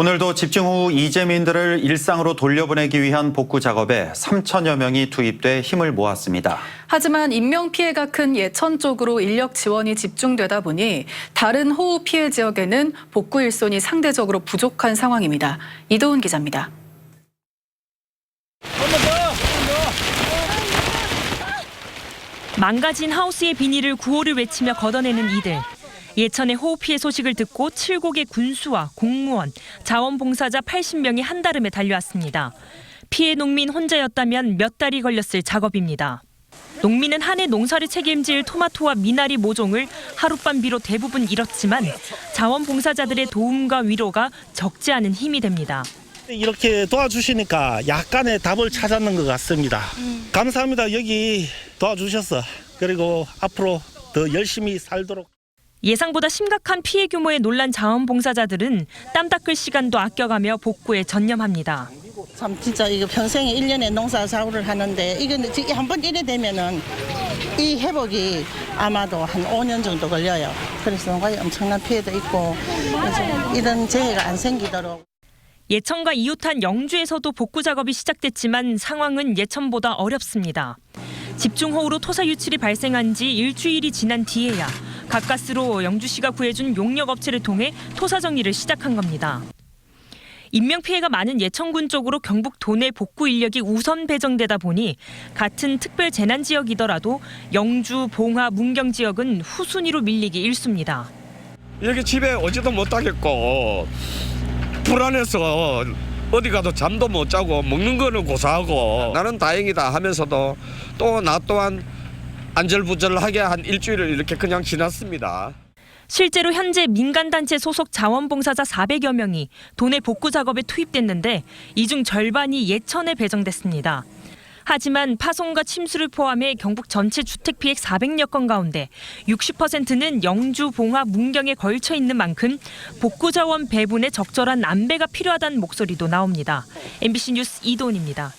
오늘도 집중 후 이재민들을 일상으로 돌려보내기 위한 복구 작업에 3천여 명이 투입돼 힘을 모았습니다. 하지만 인명 피해가 큰 예천 쪽으로 인력 지원이 집중되다 보니 다른 호우 피해 지역에는 복구 일손이 상대적으로 부족한 상황입니다. 이도훈 기자입니다. 망가진 하우스의 비닐을 구호를 외치며 걷어내는 이들. 예천의 호우 피해 소식을 듣고 칠곡의 군수와 공무원, 자원봉사자 80명이 한달음에 달려왔습니다. 피해 농민 혼자였다면 몇 달이 걸렸을 작업입니다. 농민은 한 해 농사를 책임질 토마토와 미나리 모종을 하룻밤 비로 대부분 잃었지만 자원봉사자들의 도움과 위로가 적지 않은 힘이 됩니다. 이렇게 도와주시니까 약간의 답을 찾았는 것 같습니다. 감사합니다. 여기 도와주셔서 그리고 앞으로 더 열심히 살도록. 예상보다 심각한 피해 규모에 놀란 자원봉사자들은 땀 닦을 시간도 아껴가며 복구에 전념합니다. 참 진짜 이거 평생에 일년에 농사 사고를 하는데 이건 한번 이래 되면은 이 회복이 아마도 한 5년 정도 걸려요. 그래서 농가에 엄청난 피해도 있고 이런 재해가 안 생기도록 예천과 이웃한 영주에서도 복구 작업이 시작됐지만 상황은 예천보다 어렵습니다. 집중호우로 토사 유출이 발생한 지 일주일이 지난 뒤에야 가까스로 영주시가 구해준 용역 업체를 통해 토사 정리를 시작한 겁니다. 인명 피해가 많은 예천군 쪽으로 경북 도내 복구 인력이 우선 배정되다 보니 같은 특별 재난 지역이더라도 영주, 봉화, 문경 지역은 후순위로 밀리기 일쑤입니다. 여기 집에 오지도 못하겠고 불안해서 어디 가도 잠도 못 자고 먹는 거는 고사하고 나는 다행이다 하면서도 또 나 또한 안절부절하게 한 일주일을 이렇게 그냥 지났습니다. 실제로 현재 민간단체 소속 자원봉사자 400여 명이 도내 복구 작업에 투입됐는데 이 중 절반이 예천에 배정됐습니다. 하지만 파손과 침수를 포함해 경북 전체 주택 피해 400여 건 가운데 60%는 영주, 봉화, 문경에 걸쳐 있는 만큼 복구 자원 배분에 적절한 안배가 필요하다는 목소리도 나옵니다. MBC 뉴스 이도훈입니다.